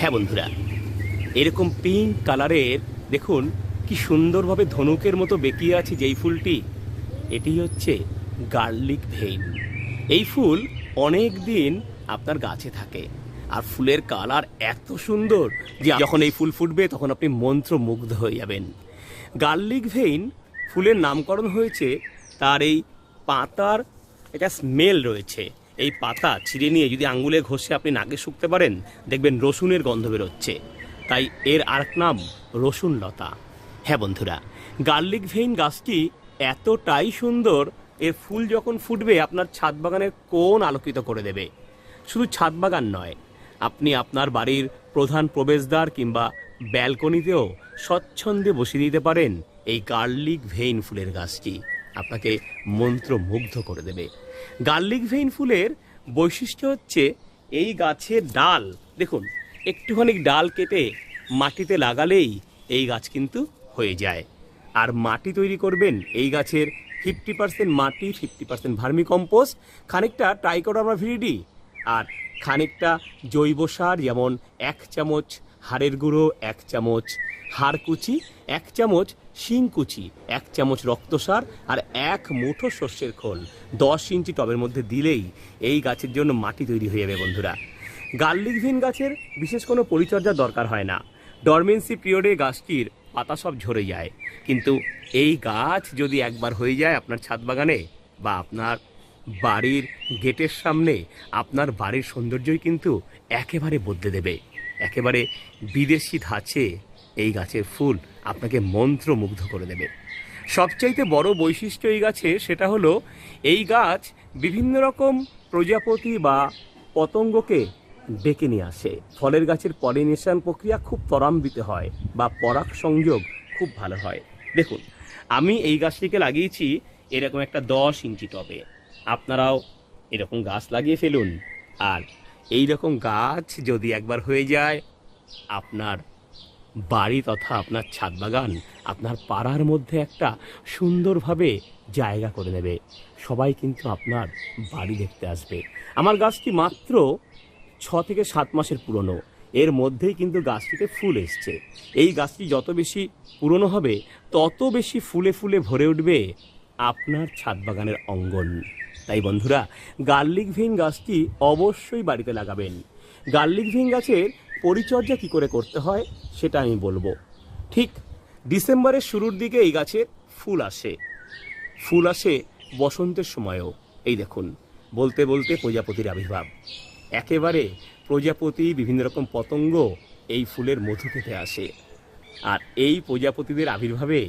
হ্যাঁ বন্ধুরা। এরকম পিঙ্ক কালারের দেখুন, কি সুন্দরভাবে ধনুকের মতো বেঁকিয়ে আছে যেই ফুলটি। এটি হচ্ছে গার্লিক ভেইন এই ফুল অনেক দিন আপনার গাছে থাকে। আর ফুলের কালার এত সুন্দর যে যখন এই ফুল ফুটবে, তখন আপনি মন্ত্রমুগ্ধ হয়ে যাবেন। গার্লিক ভেইন ফুলের নামকরণ হয়েছে, তার এই পাতার একটা স্মেল রয়েছে। এই পাতা ছিঁড়ে নিয়ে যদি আঙ্গুলে ঘষে আপনি নাকে শুকতে পারেন, দেখবেন রসুনের গন্ধ বেরোচ্ছে। তাই এর আরেক নাম রসুন লতা। হ্যাঁ বন্ধুরা, গার্লিক ভেইন গাছটি এতটাই সুন্দর, এর ফুল যখন ফুটবে আপনার ছাদ বাগানের কোন আলোকিত করে দেবে। শুধু ছাদ বাগান নয়, আপনি আপনার বাড়ির প্রধান প্রবেশদ্বার কিংবা ব্যালকনিতেও স্বচ্ছন্দে বসিয়ে দিতে পারেন এই গার্লিক ভেইন ফুলের গাছটি। আপনাকে মন্ত্রমুগ্ধ করে দেবে। গার্লিক ভেইন ফুলের বৈশিষ্ট্য হচ্ছে এই গাছের ডাল। দেখুন, একটুখানি ডাল কেটে মাটিতে লাগালেই এই গাছ কিন্তু হয়ে যায়। আর মাটি তৈরি করবেন এই গাছের ফিফটি পার্সেন্ট মাটি, ফিফটি পার্সেন্ট ভার্মি কম্পোস্ট খানিকটা ট্রাইকোডার্মা ভিরিডি আর খানিকটা জৈব সার, যেমন এক চামচ হাড়ের গুঁড়ো এক চামচ, হাড় কুচি এক চামচ শিংকুচি এক চামচ রক্তসার আর এক মুঠো শস্যের খোল। দশ ইঞ্চি টবের মধ্যে দিলেই এই গাছের জন্য মাটি তৈরি হয়ে যাবে বন্ধুরা। গার্লিক ভিন গাছের বিশেষ কোনো পরিচর্যা দরকার হয় না। ডরমেন্সি পিরিয়ডে গাছটির পাতা সব ঝরে যায়। কিন্তু এই গাছ যদি একবার হয়ে যায় আপনার ছাদ বাগানে বা আপনার বাড়ির গেটের সামনে, আপনার বাড়ির সৌন্দর্যই কিন্তু একেবারে বদলে দেবে। একেবারে বিদেশি ধাঁচে এই গাছের ফুল আপনাকে মন্ত্রমুগ্ধ করে দেবে। সবচাইতে বড় বৈশিষ্ট্য এই গাছে সেটা হলো, এই গাছ বিভিন্ন রকম প্রজাপতি বা পতঙ্গকে ডেকে নিয়ে আসে। ফলের গাছের পলিনেশন প্রক্রিয়া খুব ত্বরান্বিত হয় বা পরাগ সংযোগ খুব ভালো হয়। দেখুন, আমি এই গাছটিকে লাগিয়েছি এরকম একটা দশ ইঞ্চি টবে। আপনারাও এরকম গাছ লাগিয়ে ফেলুন। আর এই রকম গাছ যদি একবার হয়ে যায়, আপনার বাড়ি তথা আপনার ছাদ বাগান, আপনার পাড়ার মধ্যে একটা সুন্দরভাবে জায়গা করে নেবে। সবাই কিন্তু আপনার বাড়ি দেখতে আসবে। আমার গাছটি মাত্র ছ থেকে সাত মাসের পুরনো। এর মধ্যেই কিন্তু গাছটিতে ফুল এসছে। এই গাছটি যত বেশি পুরনো হবে, তত বেশি ফুলে ফুলে ভরে উঠবে আপনার ছাদ বাগানের অঙ্গন। তাই বন্ধুরা, গার্লিক ভিন গাছটি অবশ্যই বাড়িতে লাগাবেন। গার্লিক ভিন গাছের পরিচর্যা কি করে করতে হয়, সেটা আমি বলব। ঠিক ডিসেম্বরের শুরুর দিকে এই গাছের ফুল আসে। ফুল আসে বসন্তের সময়ও। এই দেখুন, বলতে বলতে প্রজাপতির আবির্ভাব। একেবারে প্রজাপতি বিভিন্ন রকম পতঙ্গ এই ফুলের মধু খেতে আসে। আর এই প্রজাপতিদের আবির্ভাবে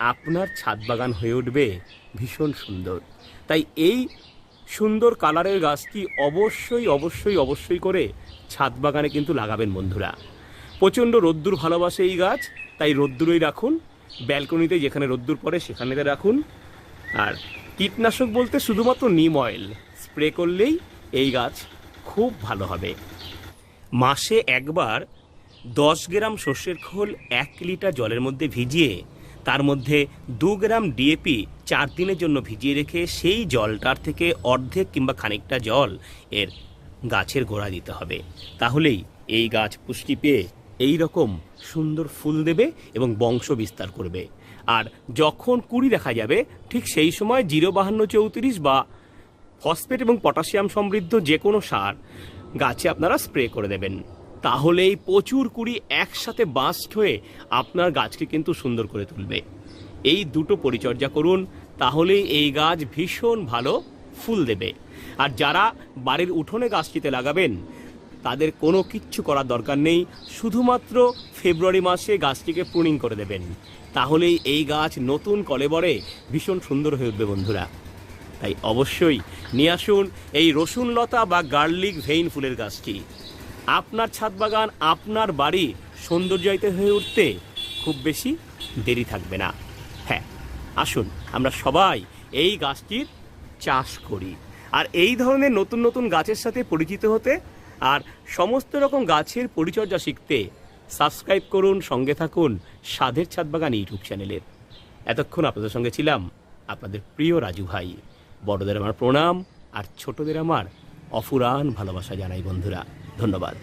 আপনার ছাদ বাগান হয়ে উঠবে ভীষণ সুন্দর। তাই এই সুন্দর কালারের গাছটি অবশ্যই অবশ্যই অবশ্যই করে ছাদ বাগানে কিন্তু লাগাবেন বন্ধুরা। প্রচণ্ড রোদ্দুর ভালোবাসে এই গাছ, তাই রোদ্দুরই রাখুন। ব্যালকনিতে যেখানে রোদ্দুর পড়ে সেখানেতে রাখুন। আর কীটনাশক বলতে শুধুমাত্র নিম অয়েল স্প্রে করলেই এই গাছ খুব ভালো হবে। মাসে একবার দশ গ্রাম সর্ষের খোল এক লিটার জলের মধ্যে ভিজিয়ে তার মধ্যে দু গ্রাম ডিএপি চার দিনের জন্য ভিজিয়ে রেখে সেই জলটার থেকে অর্ধেক কিংবা খানিকটা জল এর গাছের গোড়া দিতে হবে। তাহলেই এই গাছ পুষ্টি পেয়ে এই রকম সুন্দর ফুল দেবে এবং বংশ বিস্তার করবে। আর যখন কুড়ি দেখা যাবে, ঠিক সেই সময় জিরো বাহান্ন চৌত্রিশ বা ফসফেট এবং পটাশিয়াম সমৃদ্ধ যে কোনো সার গাছে আপনারা স্প্রে করে দেবেন। তাহলেই প্রচুর কুড়ি একসাথে বাস্ট হয়ে আপনার গাছকে কিন্তু সুন্দর করে তুলবে। এই দুটো পরিচর্যা করুন, তাহলেই এই গাছ ভীষণ ভালো ফুল দেবে। আর যারা বাড়ির উঠোনে গাছটিতে লাগাবেন, তাদের কোনো কিচ্ছু করার দরকার নেই, শুধুমাত্র ফেব্রুয়ারি মাসে গাছটিকে প্রুনিং করে দেবেন। তাহলেই এই গাছ নতুন কলেবরে ভীষণ সুন্দর হয়ে উঠবে বন্ধুরা। তাই অবশ্যই নিয়ে আসুন এই রসুন লতা বা গার্লিক ভেইন ফুলের গাছটি। আপনার ছাদ বাগান, আপনার বাড়ি সৌন্দর্যায়িত হয়ে উঠতে খুব বেশি দেরি থাকবে না। হ্যাঁ আসুন, আমরা সবাই এই গাছটির চাষ করি। আর এই ধরনের নতুন নতুন গাছের সাথে পরিচিত হতে আর সমস্ত রকম গাছের পরিচর্যা শিখতে সাবস্ক্রাইব করুন, সঙ্গে থাকুন সাধের ছাদ বাগান ইউটিউব চ্যানেলের। এতক্ষণ আপনাদের সঙ্গে ছিলাম আপনাদের প্রিয় রাজু ভাই। বড়দের আমার প্রণাম আর ছোটদের আমার অফুরান ভালোবাসা জানাই বন্ধুরা। ধন্যবাদ।